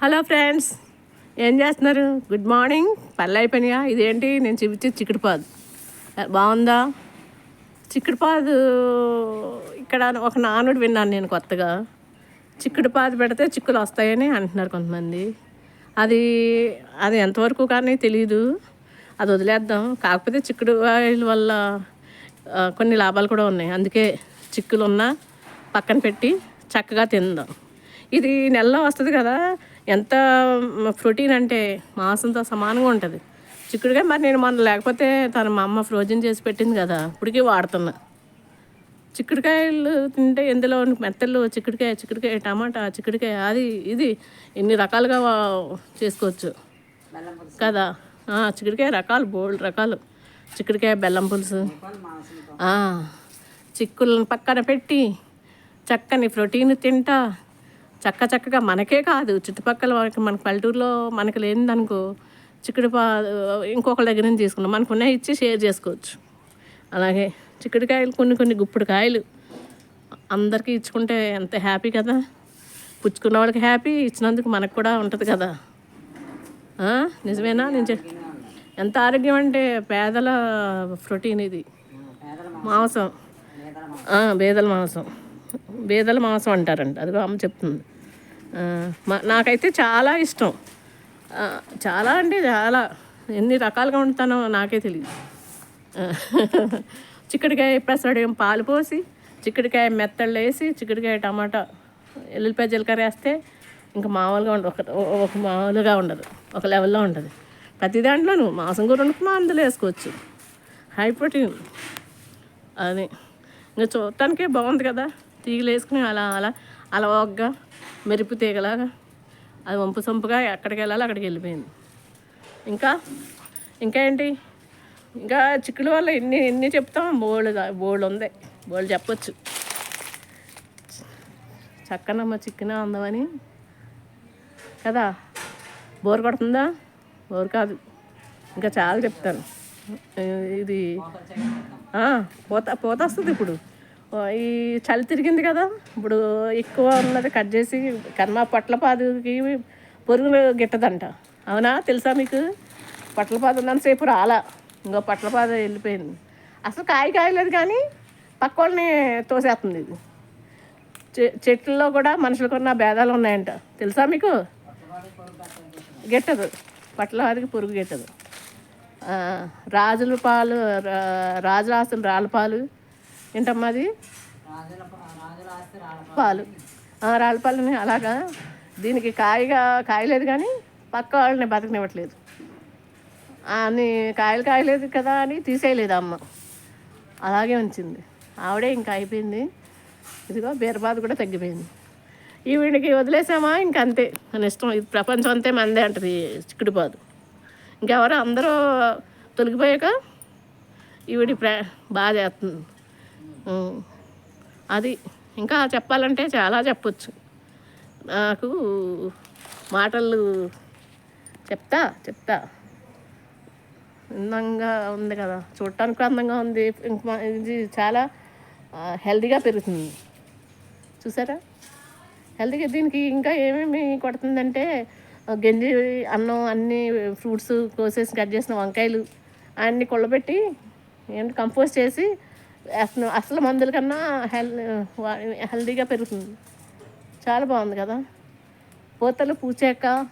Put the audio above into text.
Hello friends ఏం చేస్తున్నారు? Good morning పళ్ళు అయిపోయినాయా? ఇదేంటి? నేను చూపించే చిక్కుడుపాదు. బాగుందా? చిక్కుడుపాదు ఇక్కడ ఒక నానుడు విన్నాను నేను కొత్తగా. చిక్కుడుపాదు పెడితే చిక్కులు వస్తాయని అంటున్నారు కొంతమంది. అది అది ఎంతవరకు కానీ తెలియదు అది వదిలేద్దాం. కాకపోతే చిక్కుడు ఆయిల్ వల్ల కొన్ని లాభాలు కూడా ఉన్నాయి. అందుకే చిక్కులు ఉన్నా పక్కన పెట్టి చక్కగా తిందాం. ఇది నెలలో వస్తుంది కదా ఎంత ప్రోటీన్ అంటే మాంసంతో సమానంగా ఉంటుంది. చిక్కుడుగా మరి నేను మొన్న లేకపోతే తన మా అమ్మ ఫ్రోజన్ చేసి పెట్టింది కదా ఇప్పటికీ వాడుతున్నా. చిక్కుడుకాయలు తింటే ఎందులో మెత్తలు చిక్కుడుకాయ చిక్కుడుకాయ టమాటా చిక్కుడుకాయ అది ఇది ఎన్ని రకాలుగా చేసుకోవచ్చు. కదా? చిక్కుడుకాయ రకాలు బోల్డ్ రకాలు. చిక్కుడుకాయ బెల్లం పులుసు. చిక్కులను పక్కన పెట్టి చక్కని ప్రోటీన్ తింటా. చక్క చక్కగా మనకే కాదు. చుట్టుపక్కల వాళ్ళకి మన పల్లెటూరులో మనకు లేనిదనుకో చిక్కుడు పా ఇంకొకళ్ళ దగ్గర నుంచి తీసుకున్నాం మనకు ఉన్నాయి ఇచ్చి షేర్ చేసుకోవచ్చు. అలాగే చిక్కుడుకాయలు కొన్ని కొన్ని గుప్పుడు కాయలు అందరికీ ఇచ్చుకుంటే ఎంత హ్యాపీ కదా. పుచ్చుకున్న వాళ్ళకి హ్యాపీ ఇచ్చినందుకు మనకు కూడా ఉంటుంది కదా. నిజమేనా? నేను చెప్ ఎంత ఆరోగ్యం అంటే పేదల ప్రోటీన్ ఇది. మాంసం. బేదల మాంసం. బేదల మాంసం అంటారంట. అది అమ్మ చెప్తుంది. నాకైతే చాలా ఇష్టం. చాలా అంటే చాలా. ఎన్ని రకాలుగా వండుతానో నాకే తెలియదు చిక్కడికాయ చిక్కుడుకాయ పెసరడం పాలు పోసి చిక్కుడుకాయ మెత్తళ్ళు వేసి చిక్కుడుకాయ టమాటా ఎల్లుల్లిపాయ జీలకర్ర వేస్తే ఇంకా మామూలుగా ఉండదు ఒక ఒక మామూలుగా ఉండదు. ఒక లెవెల్లో ఉండదు ప్రతి దాంట్లోనూ మాంసం కూర వండుకున్నా అందులో వేసుకోవచ్చు. High protein. అది. ఇంకా చూడటానికే బాగుంది కదా. తీగలు వేసుకుని అలా అలా అలవగ్గా మెరుపు తీగలాగా. అది వంపు సొంపుగా ఎక్కడికి వెళ్ళాలో అక్కడికి వెళ్ళిపోయింది. ఇంకా ఇంకా ఏంటి? ఇంకా చిక్కుడు వల్ల ఎన్ని ఎన్ని చెప్తాం బోల్డ్ బోల్డ్ ఉంది. బోల్డ్ చెప్పచ్చు. చక్కనమ్మ చిక్కున అందమని. కదా? బోర్ కొడుతుందా? బోర్ కాదు. ఇంకా చాలా చెప్తాను. ఇది పోత పోత వస్తుంది ఇప్పుడు. ఈ చలి తిరిగింది కదా. ఇప్పుడు ఎక్కువ ఉన్నది కట్ చేసి కర్మ పట్లపాదుకి పొరుగులు గిట్టదంట. అవునా? తెలుసా మీకు? పట్లపాదు ఉన్నంతసేపు రాలా. ఇంకో పట్లపాదు వెళ్ళిపోయింది. అసలు కాయ కాయలేదు కానీ పక్క వాళ్ళని తోసేస్తుంది ఇది. చె చెట్లలో కూడా మనుషులకు ఉన్న భేదాలు ఉన్నాయంట. తెలుసా మీకు? గిట్టదు. పట్లవారికి పురుగు గిట్టదు. రాజుల పాలు రా- రాజులాస్తులు రాళ్ళ పాలు ఏంటమ్మా అది? పాలు. ఆ, పాలని అలాగా. దీనికి కాయగా కాయలేదు కానీ పక్క వాళ్ళని బతకనివ్వట్లేదు. అని కాయలు కాయలేదు కదా అని తీసేయలేదు అమ్మ. అలాగే ఉంచింది. ఆవిడే ఇంకా అయిపోయింది. ఇదిగో బీరబాధ కూడా తగ్గిపోయింది. ఈ వీడికి వదిలేసామా? ఇంక అంతే మన ఇష్టం. ఇది ప్రపంచం అంతే మందే అంటది చిక్కుడుపాదు ఇంకెవరో అందరూ తొలగిపోయాక ఈవిడి ప్ర బాధ చేస్తుంది అది ఇంకా చెప్పాలంటే చాలా చెప్పొచ్చు. నాకు మాటలు చెప్తా చెప్తా. అందంగా ఉంది కదా. చూడటానికి అందంగా ఉంది. ఇది చాలా హెల్దీగా పెరుగుతుంది. చూసారా? హెల్దీగా దీనికి ఇంకా ఏమేమి కొడుతుందంటే గంజి అన్నం అన్ని ఫ్రూట్స్ కోసేసి కట్ చేసిన వంకాయలు అన్నీ కొల్లబెట్టి ఏంటి కంపోస్ట్ చేసి అసలు అసలు మందుల కన్నా హెల్ వా- పెరుగుతుంది. చాలా బాగుంది కదా? పూతలు పూచాక